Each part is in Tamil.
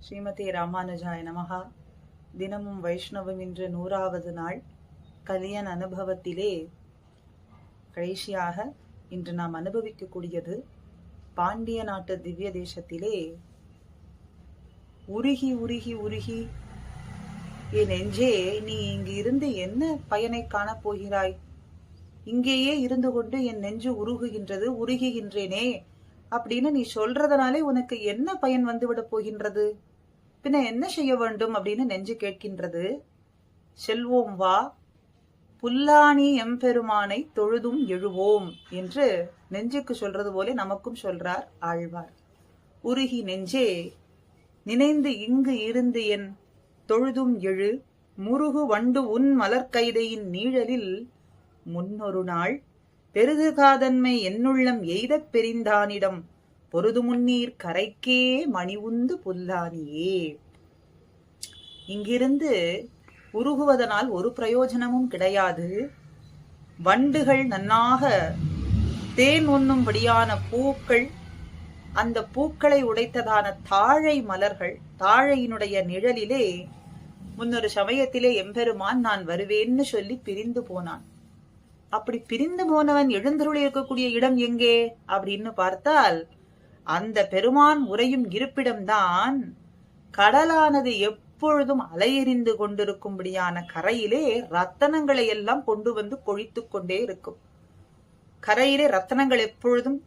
ஸ்ரீமதி ராமானுஜாய நமகா தினமும் வைஷ்ணவம் என்ற நூறாவது நாள் கலியன் அனுபவத்திலே கடைசியாக இன்று நாம் அனுபவிக்கக்கூடியது பாண்டிய நாட்டு திவ்ய தேசத்திலே உருகி உருகி உருகி என் நெஞ்சே நீ இங்கு இருந்து என்ன பயனை காணப் போகிறாய்? இங்கேயே இருந்து கொண்டு என் நெஞ்சு உருகுகின்றது உருகுகின்றேனே அப்படின்னு நீ சொல்றதுனாலே உனக்கு என்ன பயன் வந்துவிட போகின்றது? பின்ன என்ன செய்ய வேண்டும் அப்படின்னு நெஞ்சு கேட்கின்றது. செல்வோம் வா புல்லாணி எம்பெருமானை தொழுதும் எழுவோம் என்று நெஞ்சுக்கு சொல்றது போல நமக்கும் சொல்றார் ஆழ்வார். உருகி நெஞ்சே நினைந்து இங்கு இருந்து என் தொழுதும் எழு முருகு வண்டு உன் மலர்கைதையின் நீழலில் முன்னொரு நாள் பெருகு காதன்மை என்னுள்ளம் எய்தப் பெரிந்தானிடம் பொருது முன்னீர் கரைக்கே மணி உந்து புல்லானியே. இங்கிருந்து உருகுவதனால் ஒரு பிரயோஜனமும் கிடையாது. வண்டுகள் நன்னாக தேன் உண்ணும்படியான பூக்கள் அந்த பூக்களை உடைத்ததான தாழை மலர்கள் தாழையினுடைய நிழலிலே முன்னொரு சமயத்திலே எம்பெருமான் நான் வருவேன்னு சொல்லி பிரிந்து போனான். அப்படி பிரிந்து போனவன் எழுந்தருளி இருக்கக்கூடிய இடம் எங்கே? அப்படின்னு பார்த்தால் அந்த பெருமான் உரையும் இருப்பிடம்தான் கடலானது எப்பொழுதும் அலையெறிந்து கொண்டிருக்கும்படியான கரையிலே ரத்தனங்களை எல்லாம் கொண்டு வந்து கொழித்துக் கொண்டே இருக்கும். கரையிலே ரத்தனங்கள் எப்பொழுதும்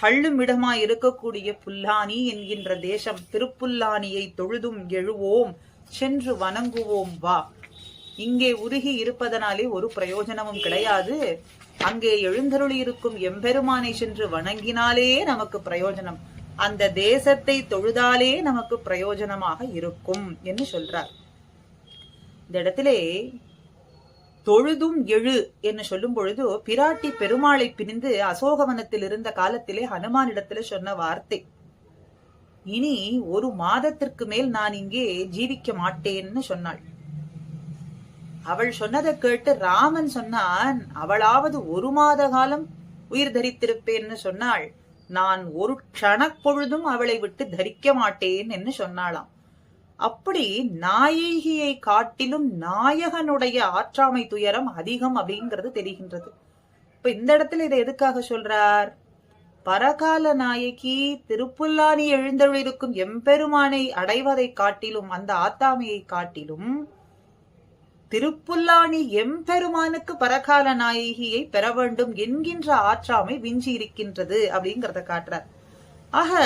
தள்ளும் இடமாய் இருக்கக்கூடிய புல்லானி என்கின்ற தேசம் திருப்புல்லானியை தொழுதும் எழுவோம் சென்று வணங்குவோம் வா. இங்கே உருகி இருப்பதனாலே ஒரு பிரயோஜனமும் கிடையாது. அங்கே எழுந்தருளி இருக்கும் எம்பெருமானை சென்று வணங்கினாலே நமக்கு பிரயோஜனம். அந்த தேசத்தை தொழுதாலே நமக்கு பிரயோஜனமாக இருக்கும் என்று சொல்றார். இந்த இடத்திலே தொழுதும் எழு என்று சொல்லும் பொழுது பிராட்டி பெருமாளை பிரிந்து அசோகவனத்தில் இருந்த காலத்திலே ஹனுமானிடத்திலே சொன்ன வார்த்தை. இனி ஒரு மாதத்திற்கு மேல் நான் இங்கே ஜீவிக்க மாட்டேன்னு சொன்னாள். அவள் சொன்னதை கேட்டு ராமன் சொன்னான் அவளாவது ஒரு மாத காலம் உயிர் தரித்திருப்பேன்னு சொன்னாள். நான் ஒரு பொழுதும் அவளை விட்டு தரிக்க மாட்டேன் என்று சொன்னாளாம். அப்படி நாயகியை காட்டிலும் நாயகனுடைய ஆற்றாமை துயரம் அதிகம் அப்படிங்கிறது தெரிகின்றது. இப்ப இந்த இடத்துல இதை எதுக்காக சொல்றார்? பரகால நாயகி திருப்புல்லானி எழுந்தருளிருக்கும் எம்பெருமானை அடைவதை காட்டிலும் அந்த ஆத்தாமையை காட்டிலும் திருப்புல்லாணி எம்பெருமானுக்கு பரகால நாயகியை பெற வேண்டும் என்கின்ற ஆற்றாமை விஞ்சி இருக்கின்றது அப்படிங்கறத காட்டுறார். ஆக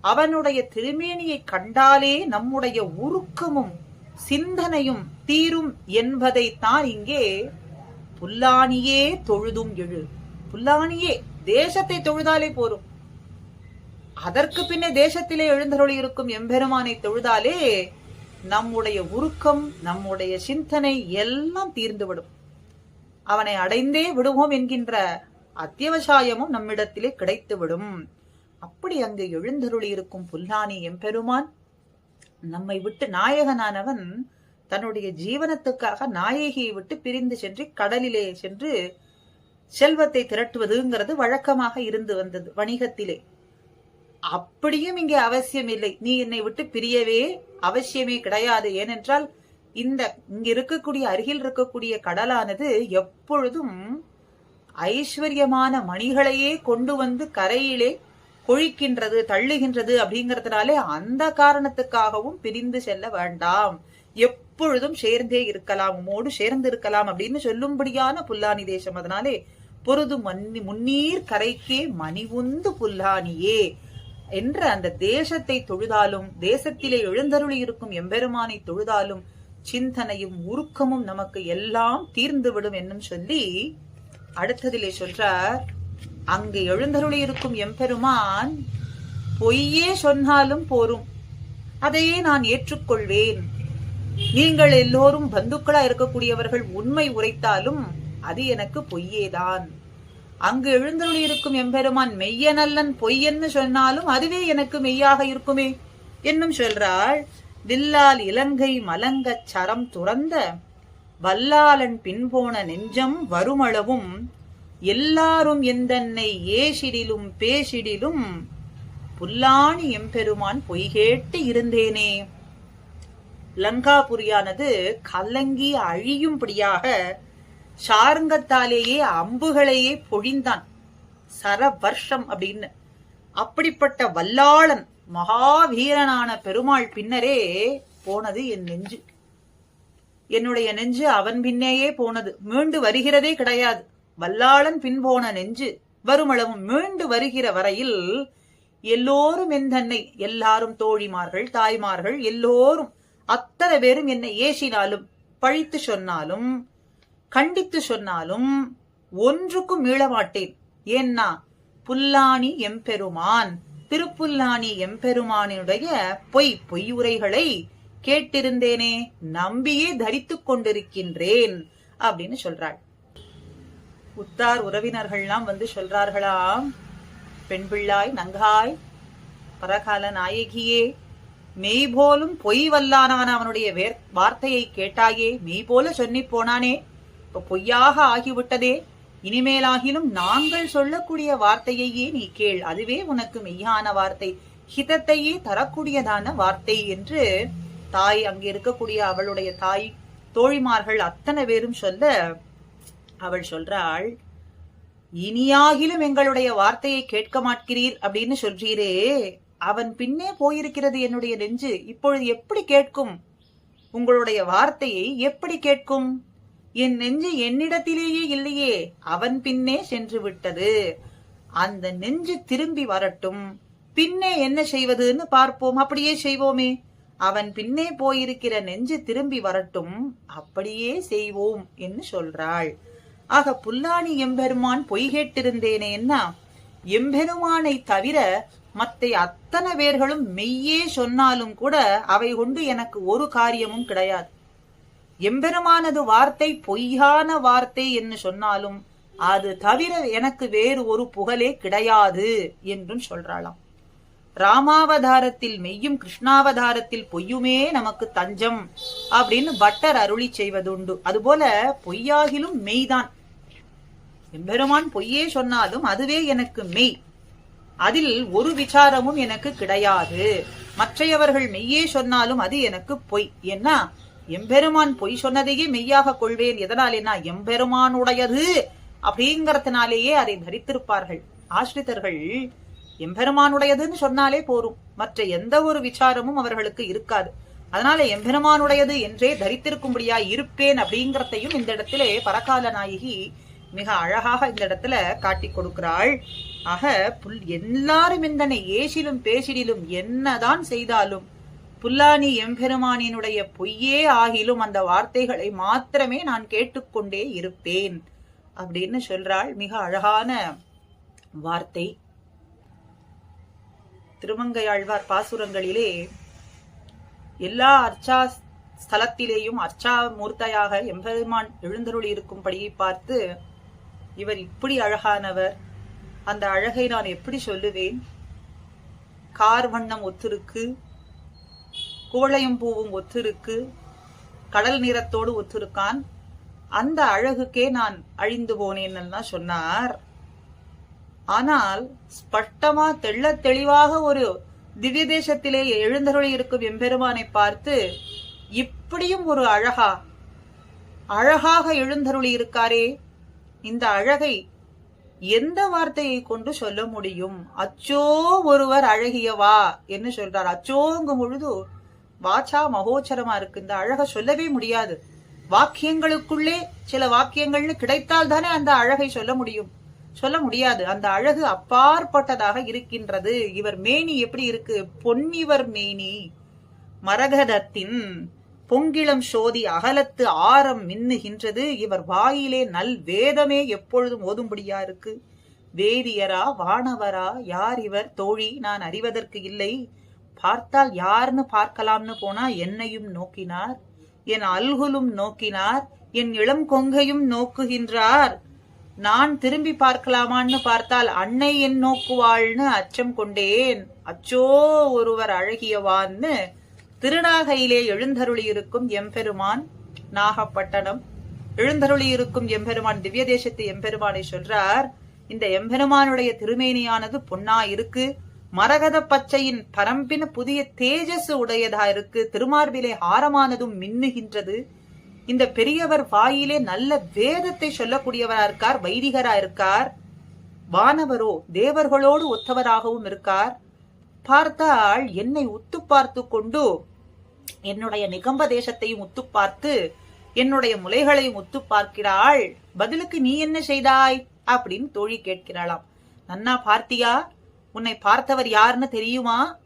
அவனுடைய திருமேனியை கண்டாலே நம்முடைய உருக்கமும் சிந்தனையும் தீரும் என்பதை தான் இங்கே புல்லாணியே தொழுதும் எழு. புல்லாணியே தேசத்தை தொழுதாலே போரும். அதற்கு பின்னே தேசத்திலே எழுந்தருளி இருக்கும் எம்பெருமானை தொழுதாலே நம்முடைய உருக்கம் நம்முடைய சிந்தனை எல்லாம் தீர்ந்துவிடும். அவனை அடைந்தே விடுவோம் என்கின்ற அத்தியவசாயமும் நம்மிடத்திலே கிடைத்துவிடும். அப்படி அங்கு எழுந்தருளி இருக்கும் புல்லானி எம்பெருமான் நம்மை விட்டு நாயகனானவன் தன்னுடைய ஜீவனத்துக்காக நாயகியை விட்டு பிரிந்து சென்று கடலிலே சென்று செல்வத்தை திரட்டுவதுங்கிறது வழக்கமாக இருந்து வந்தது வணிகத்திலே. அப்படியும் இங்கே அவசியம் இல்லை நீ என்னை விட்டு பிரியவே அவசியமே கிடையாது. ஏனென்றால் இந்த இங்க இருக்கக்கூடிய அருகில் இருக்கக்கூடிய கடலானது எப்பொழுதும் ஐஸ்வர்யமான மணிகளையே கொண்டு வந்து கரையிலே கொழிக்கின்றது தள்ளுகின்றது அப்படிங்கறதுனாலே அந்த காரணத்துக்காகவும் பிரிந்து செல்ல வேண்டாம். எப்பொழுதும் சேர்ந்தே இருக்கலாம் உமோடு சேர்ந்து இருக்கலாம் அப்படின்னு சொல்லும்படியான புல்லானி தேசம். அதனாலே பொருது மன்னி முன்னீர் கரைக்கே மணிவுந்து புல்லானியே என்ற அந்த தேசத்தை தொழுதாலும் தேசத்திலே எழுந்தருளி இருக்கும் எம்பெருமானை தொழுதாலும் சிந்தனையும் உருக்கமும் நமக்கு எல்லாம் தீர்ந்துவிடும் என்னும் சொல்லி அடுத்ததிலே சொல்றார் அங்கு எழுந்தருளி இருக்கும் எம்பெருமான் பொய்யே சொன்னாலும் போரும். அதையே நான் ஏற்றுக்கொள்வேன். நீங்கள் எல்லோரும் பந்துக்களா இருக்கக்கூடியவர்கள் உண்மை உரைத்தாலும் அது எனக்கு பொய்யேதான். அங்கு எழுந்தருளி இருக்கும் எம்பெருமான் மெய்யனல்லன் பொய்யன்னு சொன்னாலும் அதுவே எனக்கு மெய்யாக இருக்குமே என்னும் சொல்றாள். வில்லால் இலங்கை மலங்கச் சரம் துறந்த வல்லாளன் பின்போன நெஞ்சம் வருமளவும் எல்லாரும் எந்தன்னை ஏசிடிலும் பேசிடிலும் புல்லாணி எம்பெருமான் பொய்கேட்டு இருந்தேனே. லங்காபுரியானது கலங்கி அழியும்படியாக சாருங்கத்தாலேயே அம்புகளையே பொழிந்தான். சரவர்ஷம் அப்படின்னு. அப்படிப்பட்ட வல்லாளன் மகாவீரனான பெருமாள் பின்னரே போனது என் நெஞ்சு. என்னுடைய நெஞ்சு அவன் பின்னேயே போனது. மீண்டு வருகிறதே கிடையாது. வல்லாளன் பின் போன நெஞ்சு. வருமளவும் மீண்டு வருகிற வரையில் எல்லோரும் என் தன்னை எல்லாரும் தோழிமார்கள் தாய்மார்கள் எல்லோரும் அத்தனை பேரும் என்னை ஏசினாலும் பழித்து சொன்னாலும் கண்டித்து சொன்னாலும் ஒன்றுக்கும் மீள மாட்டேன் ஏன்னா புல்லாணி எம்பெருமான் திருப்புல்லாணி எம்பெருமானினுடைய பொய் பொய் உரைகளை கேட்டிருந்தேனே நம்பியே தரித்துக் கொண்டிருக்கின்றேன் அப்படின்னு சொல்றாள். உத்தார் உறவினர்கள்லாம் வந்து சொல்றார்களாம் பெண் பிள்ளாய் நங்காய் பரகால நாயகியே மெய் போலும் பொய் வல்லானவன் அவனுடைய வேர் வார்த்தையை கேட்டாயே மெய் போல சொன்னி போனானே இப்ப பொய்யாக ஆகிவிட்டதே. இனிமேலாகிலும் நாங்கள் சொல்லக்கூடிய வார்த்தையையே நீ கேள். அதுவே உனக்கு மெய்யான வார்த்தை. ஹிதத்தையே தரக்கூடியதான வார்த்தை என்று தாய் அங்கே இருக்கக்கூடிய அவளுடைய தாய் தோழிமார்கள் அத்தனை பேரும் சொல்ல அவள் சொல்றாள் இனியாகிலும் எங்களுடைய வார்த்தையை கேட்க மாட்கிறீர் அப்படின்னு சொல்றீரே. அவன் பின்னே போயிருக்கிறது என்னுடைய நெஞ்சு. இப்பொழுது எப்படி கேட்கும்? உங்களுடைய வார்த்தையை எப்படி கேட்கும்? என் நெஞ்சு என்னிடத்திலேயே இல்லையே அவன் பின்னே சென்று விட்டது. அந்த நெஞ்சு திரும்பி வரட்டும். பின்னே என்ன செய்வதுன்னு பார்ப்போம். அப்படியே செய்வோமே. அவன் பின்னே போயிருக்கிற நெஞ்சு திரும்பி வரட்டும். அப்படியே செய்வோம் என்று சொல்றாள். ஆக புல்லாணி எம்பெருமான் பொய் கேட்டிருந்தேனேன்னா எம்பெருமானை தவிர மத்தை அத்தனை பேர்களும் மெய்யே சொன்னாலும் கூட அவை கொண்டு எனக்கு ஒரு காரியமும் கிடையாது. எம்பெருமானது வார்த்தை பொய்யான வார்த்தை என்று சொன்னாலும் அது தவிர எனக்கு வேறு ஒரு புகழே கிடையாது என்றும் சொல்றாளாம். ராமாவதாரத்தில் மெய்யும் கிருஷ்ணாவதாரத்தில் பொய்யுமே நமக்கு தஞ்சம் அப்படின்னு பட்டர் அருளி செய்வதுண்டு. அதுபோல பொய்யாகிலும் மெய்தான். எம்பெருமான் பொய்யே சொன்னாலும் அதுவே எனக்கு மெய். அதில் ஒரு விசாரமும் எனக்கு கிடையாது. மற்றையவர்கள் மெய்யே சொன்னாலும் அது எனக்கு பொய். என்ன எம்பெருமான் பொய் சொன்னதையே மெய்யாக கொள்வேன். எதனாலேனா எம்பெருமானுடையது அப்படிங்கறதுனாலேயே அதை தரித்திருப்பார்கள். ஆசிரித்தர்கள் எம்பெருமானுடையதுன்னு சொன்னாலே போரும். மற்ற எந்த ஒரு விசாரமும் அவர்களுக்கு இருக்காது. அதனால எம்பெருமானுடையது என்றே தரித்திருக்கும்படியா இருப்பேன் அப்படிங்கறதையும் இந்த இடத்திலே பரகால நாயகி மிக அழகாக இந்த இடத்துல காட்டி கொடுக்கிறாள். ஆக புல் எல்லாரும் இந்தனை ஏசிலும் பேசிடிலும் என்னதான் செய்தாலும் புல்லானி எம்பெருமானினுடைய பொய்யே ஆகிலும் அந்த வார்த்தைகளை மாத்திரமே நான் கேட்டுக்கொண்டே இருப்பேன். அப்படின்னு சொல்றாள். மிக அழகான வார்த்தை. திருமங்கையாழ்வார் பாசுரங்களிலே எல்லா அர்ச்சா ஸ்தலத்திலேயும் அர்ச்சா மூர்த்தையாக எம்பெருமான் எழுந்தருள் இருக்கும்படியை பார்த்து இவர் இப்படி அழகானவர். அந்த அழகை நான் எப்படி சொல்லுவேன்? கார் வண்ணம் ஒத்திருக்கு. குவளையும் பூவும் ஒத்திருக்கு கடல் நிறத்தோடு ஒத்திருக்கான் அந்த அழகுக்கே நான் அழிந்து போனேன்னு சொன்னார். ஆனால் ஸ்பஷ்டமா தெள்ள தெளிவாக ஒரு திவ்ய தேசத்திலே எழுந்தருளி இருக்கும் எம்பெருமானை பார்த்து இப்படியும் ஒரு அழகா அழகாக எழுந்தருளி இருக்காரே. இந்த அழகை எந்த வார்த்தையை கொண்டு சொல்ல முடியும்? அச்சோ ஒருவர் அழகியவா? என்று சொல்றார். அச்சோங்கும் பொழுது வாச்சா மகோச்சரமா இருக்கு. இந்த அழக சொல்லவே முடியாது. வாக்கியங்களுக்குள்ளே சில வாக்கியங்கள்னு கிடைத்தால் தானே அந்த அழகை சொல்ல முடியும். சொல்ல முடியாது. அந்த அழகு அப்பாற்பட்டதாக இருக்கின்றது. இவர் மேனி எப்படி இருக்கு? பொன்னிவர் மேனி. மரகதத்தின் பொங்கிளம் சோதி அகலத்து ஆரம் மின்னுகின்றது. இவர் வாயிலே நல் வேதமே எப்பொழுதும் ஓதும்படியா இருக்கு. வேதியரா வானவரா யார் இவர்? தோழி நான் அறிவதற்கு இல்லை. பார்த்தால் யாருன்னு பார்க்கலாம்னு போனா என்னையும் நோக்கினார் என் அல்குலும் நோக்கினார் என் இளம் கொங்கையும் நோக்குகின்றார். நான் திரும்பி பார்க்கலாமான்னு பார்த்தால் அன்னை என் நோக்குவாள்னு அச்சம் கொண்டேன். அச்சோ ஒருவர் அழகியவான்னு திருநாகையிலே எழுந்தருளி இருக்கும் எம்பெருமான் நாகப்பட்டணம் எழுந்தருளி இருக்கும் எம்பெருமான் திவ்ய தேசத்து எம்பெருமானை சொல்றார் இந்த எம்பெருமானுடைய திருமேனியானது பொன்னா இருக்கு மரகத பச்சையின் பரம்பின புதிய தேஜஸ் உடையதா இருக்கு திருமார்பிலே ஆரமானதும் மின்னுகின்றது. இந்த பெரியவர் வாயிலே நல்ல வேதத்தை சொல்லக்கூடியவரா இருக்கார் வைதிகரா இருக்கார் வானவரோ தேவர்களோடு ஒத்தவராகவும் இருக்கார். பார்த்தால் என்னை உத்து பார்த்து கொண்டு என்னுடைய நிகம்ப தேசத்தையும் உத்து பார்த்து என்னுடைய முலைகளையும் உத்து பார்க்கிறாள். பதிலுக்கு நீ என்ன செய்தாய்? அப்படின்னு தோழி கேட்கிறாளாம். நன்னா பார்த்தியா? உன்னை பார்த்தவர் யாருன்னு தெரியுமா?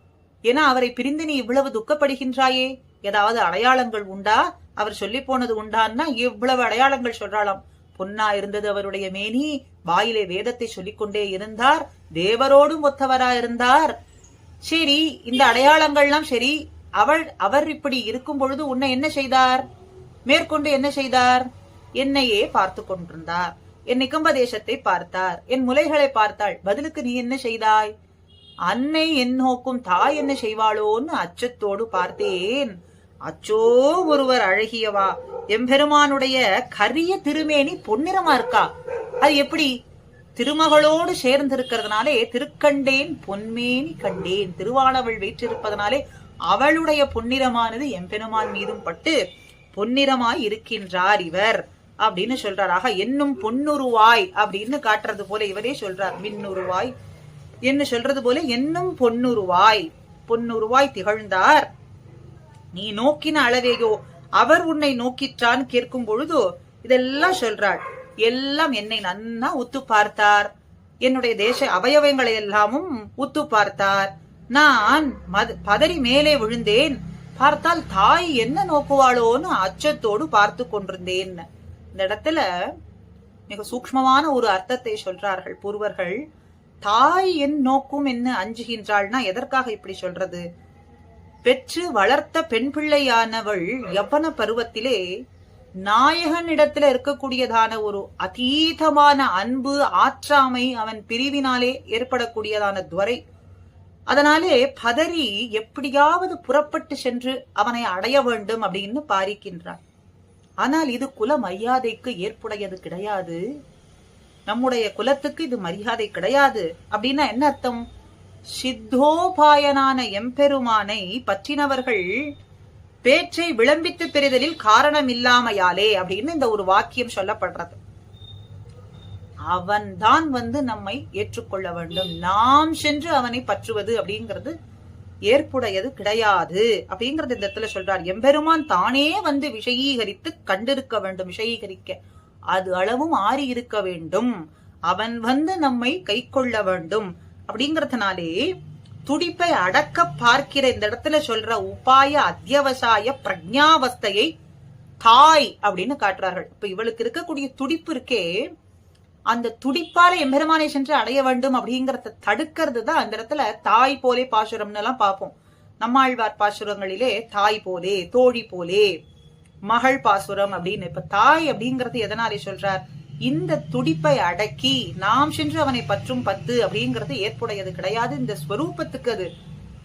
ஏன்னா அவரை பிரிந்து நீ இவ்வளவு துக்கப்படுகின்றாயே. ஏதாவது அடையாளங்கள் உண்டா? அவர் சொல்லி போனது உண்டான்னா இவ்வளவு அடையாளங்கள் சொல்றாளாம். பொன்னா இருந்தது அவருடைய மேனி. வாயிலே வேதத்தை சொல்லிக்கொண்டே இருந்தார். தேவரோடும் ஒத்தவரா இருந்தார். சரி இந்த அடையாளங்கள்லாம் சரி. அவள் அவர் இப்படி இருக்கும் பொழுது உன்னை என்ன செய்தார்? மேற்கொண்டு என்ன செய்தார்? என்னையே பார்த்து கொண்டிருந்தார். என் நிகம்பதேசத்தை பார்த்தார். என் முலைகளை பார்த்தாள். பதிலுக்கு நீ என்ன செய்தாய்? அன்னை என் நோக்கும் தாய் என்ன செய்வாளோன்னு அச்சத்தோடு பார்த்தேன். அச்சோ ஒருவர் அழகியவா? எம்பெருமானுடைய கரிய திருமேனி பொன்னிறமா இருக்கா? அது எப்படி? திருமகளோடு சேர்ந்திருக்கிறதுனாலே திருக்கண்டேன் பொன்மேனி கண்டேன். திருவானவள் வீற்றிருப்பதனாலே அவளுடைய பொன்னிறமானது எம்பெருமான் மீதும் பட்டு பொன்னிறமாய் இருக்கின்றார் இவர். அப்படின்னு சொல்றார். ஆக என்னும் பொன்னுருவாய் அப்படின்னு காட்டுறது போல இவரே சொல்றார். மின்னுருவாய். என்ன சொல்றது போல என்னும் பொன்னுருவாய். பொன்னுருவாய் திகழ்ந்தார். நீ நோக்கின அளவேயோ அவர் உன்னை நோக்கிற்றான் கேட்கும் பொழுது இதெல்லாம் சொல்றாள். எல்லாம் என்னை நன்னா உத்து பார்த்தார். என்னுடைய தேச அவயவங்களை எல்லாமும் உத்து பார்த்தார். நான் பதறி மேலே விழுந்தேன். பார்த்தால் தாய் என்ன நோக்குவாளோன்னு அச்சத்தோடு பார்த்து கொண்டிருந்தேன். இந்த இடத்துல மிக சூக்ஷ்மமான ஒரு அர்த்தத்தை சொல்றார்கள் பூர்வர்கள். தாய் என் நோக்கும் என்ன அஞ்சுகின்றாள்னா எதற்காக இப்படி சொல்றது? பெற்று வளர்த்த பெண் பிள்ளையானவள் யவன பருவத்திலே நாயகனிடத்துல இருக்கக்கூடியதான ஒரு அதீதமான அன்பு ஆற்றாமை அவன் பிரிவினாலே ஏற்படக்கூடியதான துவரை. அதனாலே பதறி எப்படியாவது புறப்பட்டு சென்று அவனை அடைய வேண்டும் அப்படின்னு பாரிக்கின்றான். ஆனால் இது குல மரியாதைக்கு ஏற்புடையது கிடையாது. நம்முடைய குலத்துக்கு இது மரியாதை கிடையாது. அப்படின்னா என்ன அர்த்தம்? சித்தோபாயனான எம்பெருமானை பற்றினவர்கள் பேச்சை விளம்பித்து பெறுதலில் காரணம் இல்லாமையாலே அப்படின்னு இந்த ஒரு வாக்கியம் சொல்லப்படுறது. அவன் தான் வந்து நம்மை ஏற்றுக்கொள்ள வேண்டும். நாம் சென்று அவனை பற்றுவது அப்படிங்கிறது ஏற்புடையது கிடையாது அப்படிங்கறது இந்த இடத்துல சொல்றார். எம்பெருமான் தானே வந்து விஷயீகரித்து கண்டிருக்க வேண்டும் விஷயீகரிக்க. அது அளவும் ஆறி இருக்க வேண்டும். அவன் வந்து நம்மை கை கொள்ள வேண்டும் அப்படிங்கறதுனாலே துடிப்பை அடக்க பார்க்கிற இந்த இடத்துல சொல்ற உபாய அத்தியவசாய பிரஜாவஸ்தையை தாய் அப்படின்னு காட்டுறார்கள். இப்ப இவளுக்கு இருக்கக்கூடிய துடிப்பு இருக்கே அந்த துடிப்பால எம்பெருமானை சென்று அடைய வேண்டும் அப்படிங்கறத தடுக்கிறது தான் அந்த இடத்துல தாய் போலே பாசுரம்னு எல்லாம் பார்ப்போம். நம்மாழ்வார் பாசுரங்களிலே தாய் போலே தோழி போலே மகள் பாசுரம் அப்படின்னு. இப்ப தாய் அப்படிங்கறது எதனாலே சொல்றார்? இந்த துடிப்பை அடக்கி நாம் சென்று அவனை பற்றும் பத்து அப்படிங்கிறது ஏற்புடையது கிடையாது. இந்த ஸ்வரூபத்துக்கு அது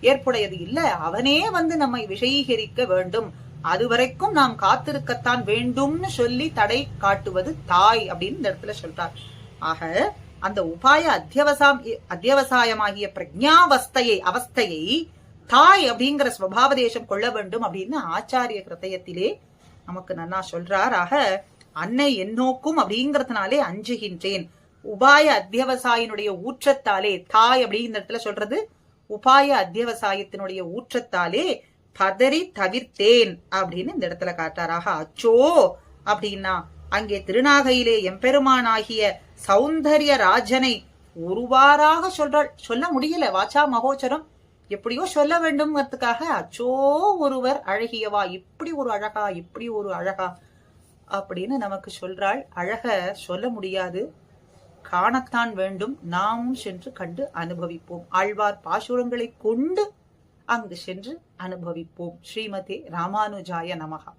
ஏற்புடையது இல்ல. அவனே வந்து நம்மை விஷயீகரிக்க வேண்டும். அதுவரைக்கும் நாம் காத்திருக்கத்தான் வேண்டும்னு சொல்லி தடை காட்டுவது தாய் அப்படின்னு இந்த இடத்துல சொல்றார். ஆக அந்த உபாய அத்தியவசாம் அத்தியவசாயமாகிய பிரஜாவஸ்தையை அவஸ்தையை தாய் அப்படிங்கிற ஸ்வபாவதேசம் கொள்ள வேண்டும் அப்படின்னு ஆச்சாரிய கிருதயத்திலே நமக்கு நன்னா சொல்றார். ஆக அன்னை என்னோக்கும் அப்படிங்கறதுனாலே அஞ்சுகின்றேன். உபாய அத்தியவசாயினுடைய ஊற்றத்தாலே தாய் அப்படிங்கிற இடத்துல சொல்றது உபாய அத்தியவசாயத்தினுடைய ஊற்றத்தாலே பதறி தவிர்த்தேன் அப்படின்னு இந்த இடத்துல காட்டாராக அச்சோ! அப்படின்னா அங்கே திருநாகையிலே எம்பெருமானாகிய சௌந்தர்ய ராஜனை ஒருவாறாக சொல்றாள். சொல்ல முடியல. வாச்சா மகோச்சரம். எப்படியோ சொல்ல வேண்டும்ங்கிறதுக்காக அச்சோ ஒருவர் அழகியவா இப்படி ஒரு அழகா இப்படி ஒரு அழகா அப்படின்னு நமக்கு சொல்றாள். அழக சொல்ல முடியாது. காணத்தான் வேண்டும். நாமும் சென்று கண்டு அனுபவிப்போம். ஆழ்வார் பாசுரங்களை கொண்டு அங்கு சென்று அனுபவிப்போம். ஸ்ரீமதி ராமானுஜாய நமகா